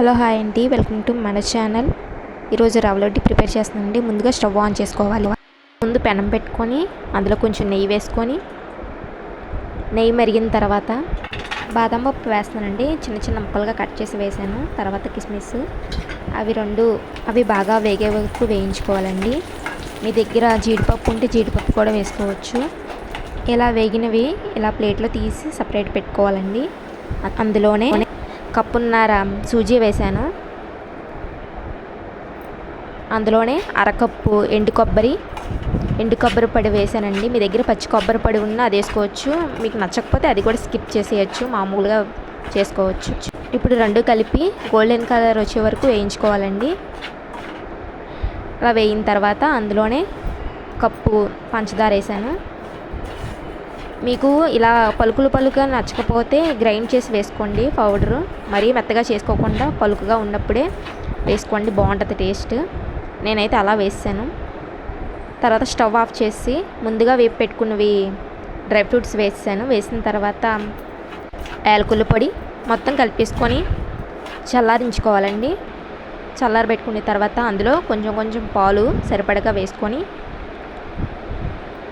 Hello hi అండి welcome to మన channel. ఈరోజు రవ్వలొడ్డి ప్రిపేర్ చేస్తున్నానండి. ముందుగా స్టవ్ ఆన్ చేసుకోవాలి. ముందు పెనం పెట్టుకొని అందులో కొంచెం నెయ్యి వేసుకొని నెయ్యి మరిగిన తర్వాత బాదం పప్పు వేస్తానండి చిన్న చిన్న ముక్కలుగా కట్ చేసి వేసాను. తర్వాత కిస్మిస్. అవి రెండు అవి బాగా వేగే వరకు వేయించుకోవాలండి. మీ దగ్గర జీడిపప్పు ఉంటే జీడిపప్పు కూడా వేసుకోవచ్చు. ఇలా వేగినవి ఇలా ప్లేట్లో తీసి సపరేట్ పెట్టుకోవాలండి. అందులోనే కప్పున్నర సూజీ వేశాను. అందులోనే అరకప్పు ఎండు కొబ్బరి ఎండు కొబ్బరి పొడి వేసానండి మీ దగ్గర పచ్చి కొబ్బరి పొడి ఉన్నా అది వేసుకోవచ్చు. మీకు నచ్చకపోతే అది కూడా స్కిప్ చేసేయచ్చు మామూలుగా చేసుకోవచ్చు. ఇప్పుడు రెండు కలిపి గోల్డెన్ కలర్ వచ్చే వరకు వేయించుకోవాలండి. అలా వేయిన తర్వాత అందులోనే కప్పు పంచదార వేసాను మీకు ఇలా పలుకులు పలుకుగా నచ్చకపోతే గ్రైండ్ చేసి వేసుకోండి పౌడరు. మరీ మెత్తగా చేసుకోకుండా పలుకుగా ఉన్నప్పుడే వేసుకోండి బాగుంటుంది టేస్ట్. నేనైతే అలా వేసాను. తర్వాత స్టవ్ ఆఫ్ చేసి ముందుగా వేపు పెట్టుకున్నవి డ్రై ఫ్రూట్స్ వేసాను. వేసిన తర్వాత యాలకుల పొడి మొత్తం కలిపేసుకొని చల్లారించుకోవాలండి. చల్లారి పెట్టుకున్న తర్వాత అందులో కొంచెం కొంచెం పాలు సరిపడగా వేసుకొని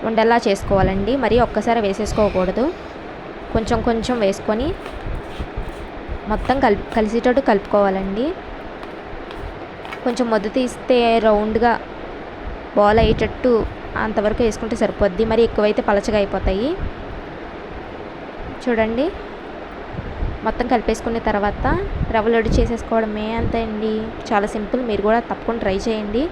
ఉండేలా చేసుకోవాలండి. మరి ఒక్కసారి వేసేసుకోకూడదు. కొంచెం కొంచెం వేసుకొని మొత్తం కలిపి కలిసేటట్టు కలుపుకోవాలండి. కొంచెం మొద్దు తీస్తే రౌండ్గా బాల్ అయ్యేటట్టు అంతవరకు వేసుకుంటే సరిపోద్ది. మరి ఎక్కువైతే పలచగా అయిపోతాయి. చూడండి. మొత్తం కలిపేసుకున్న తర్వాత రవ్వ లడ్డు చేసేసుకోవడమే అంతే అండి. చాలా సింపుల్. మీరు కూడా తప్పకుండా ట్రై చేయండి.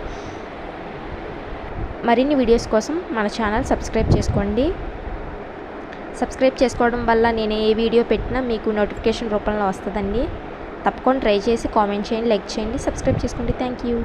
మరిన్ని వీడియోస్ కోసం మన ఛానల్ సబ్స్క్రైబ్ చేసుకోండి. సబ్స్క్రైబ్ చేసుకోవడం వల్ల నేను ఏ వీడియో పెట్టినా మీకు నోటిఫికేషన్ రూపంలో వస్తుందండి. తప్పకుండా ట్రై చేసి కామెంట్ చేయండి లైక్ చేయండి సబ్స్క్రైబ్ చేసుకోండి. Thank you.